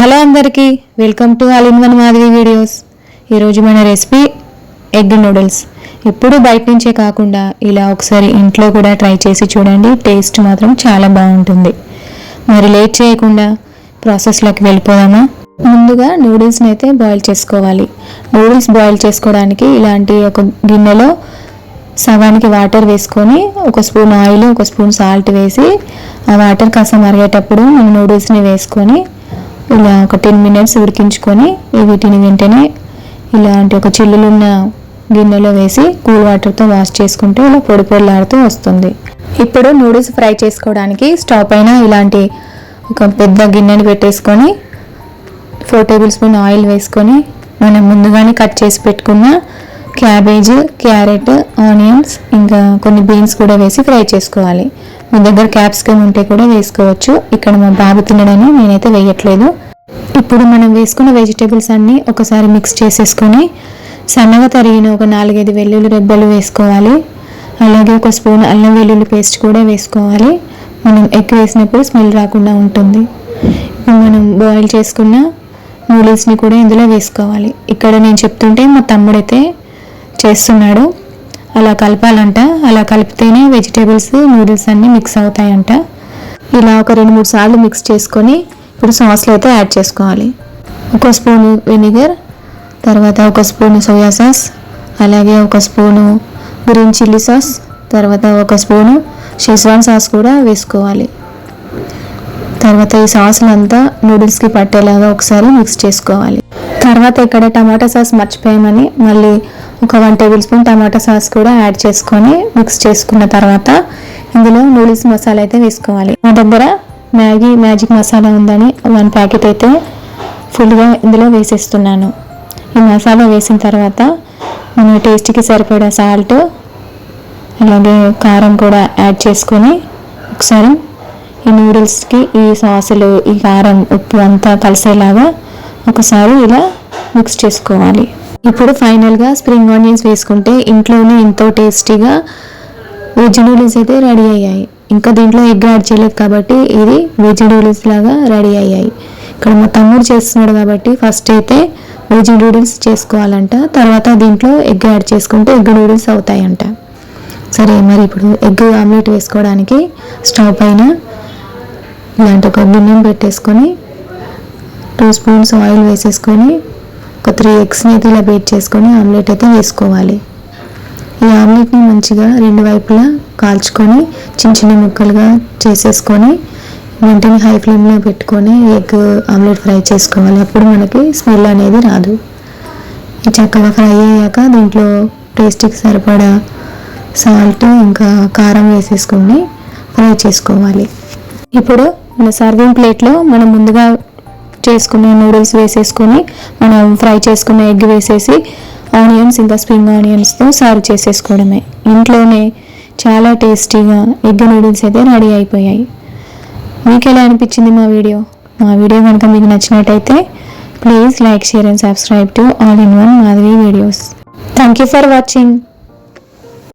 Hello అందరికీ welcome to all in one Madhavi videos. ఈరోజు మన రెసిపీ ఎగ్ నూడిల్స్. ఎప్పుడు బయట నుంచే కాకుండా ఇలా ఒకసారి ఇంట్లో కూడా ట్రై చేసి చూడండి టేస్ట్ మాత్రం చాలా బాగుంటుంది. మరి లేట్ చేయకుండా ప్రాసెస్లోకి వెళ్ళిపోదామా? ముందుగా నూడిల్స్ని అయితే బాయిల్ చేసుకోవాలి. నూడిల్స్ బాయిల్ చేసుకోవడానికి ఇలాంటి ఒక గిన్నెలో సగానికి వాటర్ వేసుకొని ఒక స్పూన్ ఆయిల్ ఒక స్పూన్ సాల్ట్ వేసి ఆ వాటర్ కాస్త మరిగేటప్పుడు మనం నూడిల్స్ని వేసుకొని ఇలా ఒక టెన్ మినిట్స్ ఉడికించుకొని వీటిని వెంటనే ఇలాంటి ఒక చిల్లులున్న గిన్నెలో వేసి కూల్ వాటర్తో వాష్ చేసుకుంటే ఇలా పొడి పొడిలాడుతూ వస్తుంది. ఇప్పుడు నూడిల్స్ ఫ్రై చేసుకోవడానికి స్టవ్ పైన ఇలాంటి ఒక పెద్ద గిన్నెని పెట్టేసుకొని ఫోర్ టేబుల్ స్పూన్ ఆయిల్ వేసుకొని మనం ముందుగానే కట్ చేసి పెట్టుకున్న క్యాబేజ్ క్యారెట్ ఆనియన్స్ ఇంకా కొన్ని బీన్స్ కూడా వేసి ఫ్రై చేసుకోవాలి. మీ దగ్గర క్యాప్సికమ్ ఉంటే కూడా వేసుకోవచ్చు. ఇక్కడ మా బాబు తినడని నేనైతే వేయట్లేదు. ఇప్పుడు మనం వేసుకున్న వెజిటేబుల్స్ అన్నీ ఒకసారి మిక్స్ చేసేసుకొని సన్నగా తరిగిన ఒక నాలుగైదు వెల్లుల్లి రెబ్బలు వేసుకోవాలి. అలాగే ఒక స్పూన్ అల్లం వెల్లుల్లి పేస్ట్ కూడా వేసుకోవాలి. మనం ఎగ్ వేసినప్పుడు స్మెల్ రాకుండా ఉంటుంది. ఇప్పుడు మనం బాయిల్ చేసుకున్న నూడిల్స్ని కూడా ఇందులో వేసుకోవాలి. ఇక్కడ నేను చెప్తుంటే మా తమ్ముడైతే చేస్తున్నాడు. అలా కలపాలంట. అలా కలిపితేనే వెజిటేబుల్స్ నూడిల్స్ అన్నీ మిక్స్ అవుతాయంట. ఇలా ఒక రెండు మూడు సార్లు మిక్స్ చేసుకొని ఇప్పుడు సాస్లో అయితే యాడ్ చేసుకోవాలి. ఒక స్పూను వెనిగర్ తర్వాత ఒక స్పూను సోయా సాస్ అలాగే ఒక స్పూను గ్రీన్ చిల్లీ సాస్ తర్వాత ఒక స్పూను షెజ్వాన్ సాస్ కూడా వేసుకోవాలి. తర్వాత ఈ సాస్లంతా నూడిల్స్కి పట్టేలాగా ఒకసారి మిక్స్ చేసుకోవాలి. తర్వాత ఇక్కడ టమాటా సాస్ మర్చిపోయామని మళ్ళీ ఒక one tablespoon tomato sauce కూడా యాడ్ చేసుకొని మిక్స్ చేసుకున్న తర్వాత ఇందులో నూడిల్స్ మసాలా అయితే వేసుకోవాలి. మా దగ్గర మ్యాగీ మ్యాజిక్ మసాలా ఉందని వన్ ప్యాకెట్ అయితే ఫుల్గా ఇందులో వేసేస్తున్నాను. ఈ మసాలా వేసిన తర్వాత మన టేస్ట్కి సరిపడా సాల్ట్ అలాగే కారం కూడా యాడ్ చేసుకొని ఒకసారి ఈ నూడిల్స్కి ఈ సాసులు ఈ కారం ఉప్పు అంతా కలిసేలాగా ఒకసారి ఇలా మిక్స్ చేసుకోవాలి. ఇప్పుడు ఫైనల్గా స్ప్రింగ్ ఆనియన్స్ వేసుకుంటే ఇంట్లోనే ఎంతో టేస్టీగా వెజ్ నూడిల్స్ అయితే రెడీ అయ్యాయి. ఇంకా దీంట్లో ఎగ్ యాడ్ చేయలేదు కాబట్టి ఇది వెజ్ నూడిల్స్ లాగా రెడీ అయ్యాయి. ఇక్కడ మా తమ్ముడు చేస్తున్నాడు కాబట్టి ఫస్ట్ అయితే వెజ్ నూడిల్స్ చేసుకోవాలంట తర్వాత దీంట్లో ఎగ్ యాడ్ చేసుకుంటే ఎగ్ నూడిల్స్ అవుతాయంట. సరే మరి ఇప్పుడు ఎగ్ ఆమ్లెట్ వేసుకోవడానికి స్టవ్ పైన ఇలాంటి ఒక గిన్నెను పెట్టేసుకొని టూ స్పూన్స్ ఆయిల్ వేసేసుకొని ఒక త్రీ ఎగ్స్ని అయితే ఇలా బేట్ చేసుకొని ఆమ్లెట్ అయితే వేసుకోవాలి. ఈ ఆమ్లెట్ని మంచిగా రెండు వైపులా కాల్చుకొని చిన్న చిన్న ముక్కలుగా చేసేసుకొని వెంటనే హై ఫ్లేమ్లో పెట్టుకొని ఎగ్ ఆమ్లెట్ ఫ్రై చేసుకోవాలి. అప్పుడు మనకి స్మెల్ అనేది రాదు. ఈ చక్కగా ఫ్రై అయ్యాక దీంట్లో టేస్ట్కి సరిపడా సాల్ట్ ఇంకా కారం వేసేసుకొని ఫ్రై చేసుకోవాలి. ఇప్పుడు మన సర్వింగ్ ప్లేట్లో మనం ముందుగా చేసుకున్న నూడిల్స్ వేసేసుకొని మనం ఫ్రై చేసుకున్న ఎగ్ వేసేసి ఆనియన్స్ ఇంకా స్ప్రింగ్ ఆనియన్స్తో సర్వ్ చేసేసుకోవడమే. ఇంట్లోనే చాలా టేస్టీగా ఎగ్ నూడిల్స్ అయితే రెడీ అయిపోయాయి. మీకు ఎలా అనిపించింది మా వీడియో? మా వీడియో కనుక మీకు నచ్చినట్టయితే please like share and subscribe to all in one Madhavi videos. Thank you for watching.